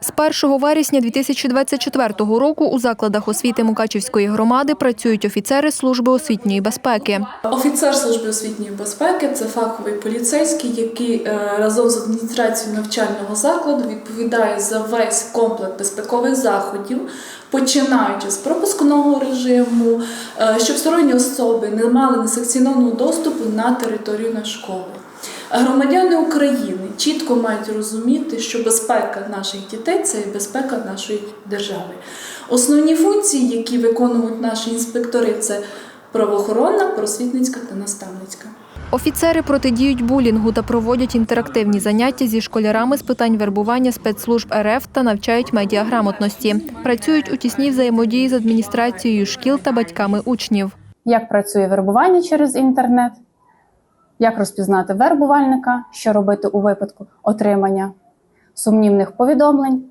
З 1 вересня 2024 року у закладах освіти Мукачівської громади працюють офіцери служби освітньої безпеки. Офіцер служби освітньої безпеки це фаховий поліцейський, який е, разом з адміністрацією навчального закладу відповідає за весь комплект безпекових заходів, починаючи з пропускного режиму, е, щоб сторонні особи не мали несанкціонованого доступу на територію нашої школи. Громадяни України чітко мають розуміти, що безпека наших дітей це і безпека нашої держави. Основні функції, які виконують наші інспектори, це правоохоронна, просвітницька та наставницька. Офіцери протидіють булінгу та проводять інтерактивні заняття зі школярами з питань вербування спецслужб РФ та навчають медіаграмотності. Працюють у тісній взаємодії з адміністрацією шкіл та батьками учнів. як працює вербування через інтернет, як розпізнати вербувальника, що робити у випадку отримання сумнівних повідомлень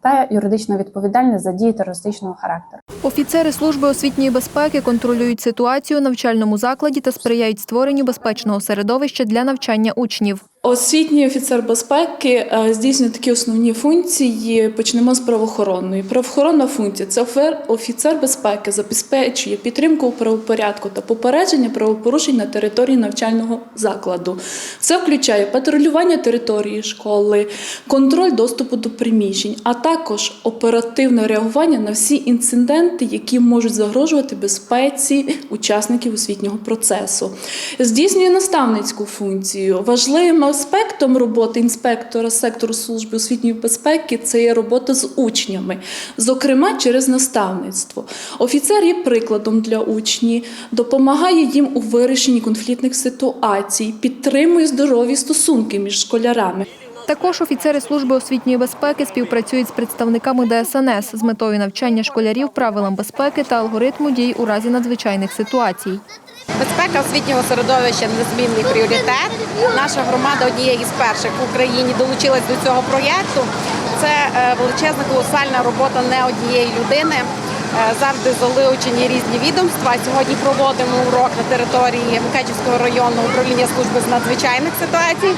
та юридична відповідальність за дії терористичного характеру. Офіцери служби освітньої безпеки контролюють ситуацію у навчальному закладі та сприяють створенню безпечного середовища для навчання учнів. Освітній офіцер безпеки е, здійснює такі основні функції. Почнемо з правоохоронної. Правоохоронна функція це офіцер безпеки забезпечує підтримку правопорядку та попередження правопорушень на території навчального закладу. Це включає патрулювання території школи, контроль доступу до приміщень, а також оперативне реагування на всі інциденти, які можуть загрожувати безпеці учасників освітнього процесу. Здійснює наставницьку функцію. Важливим аспектом роботи інспектора сектору служби освітньої безпеки це є робота з учнями, зокрема через наставництво. Офіцер є прикладом для учнів, допомагає їм у вирішенні конфліктних ситуацій, підтримує здорові стосунки між школярами. Також офіцери служби освітньої безпеки співпрацюють з представниками ДСНС з метою навчання школярів правилам безпеки та алгоритму дій у разі надзвичайних ситуацій. Безпека освітнього середовища незмінний пріоритет. Наша громада однієї з перших в Україні долучилась до цього проєкту. Це е, величезна колосальна робота не однієї людини. Е, Завжди залучені різні відомства. Сьогодні проводимо урок на території Мукачівського районного управління служби з надзвичайних ситуацій.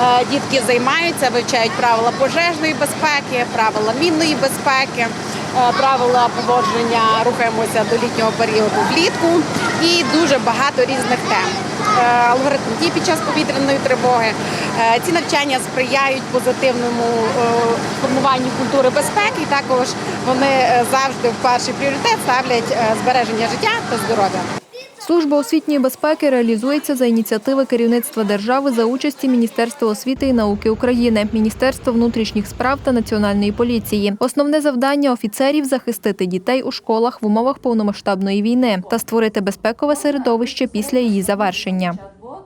Е, Дітки займаються, вивчають правила пожежної безпеки, правила мінної безпеки, е, правила поводження рухаємося до літнього періоду влітку і дуже багато різних тем. Е, Алгоритм дій під час повітряної тривоги. Ці навчання сприяють позитивному формуванню культури безпеки. Також вони завжди в перший пріоритет ставлять збереження життя та здоров'я. Служба освітньої безпеки реалізується за ініціативи керівництва держави за участі Міністерства освіти і науки України, Міністерства внутрішніх справ та Національної поліції. Основне завдання офіцерів захистити дітей у школах в умовах повномасштабної війни та створити безпекове середовище після її завершення.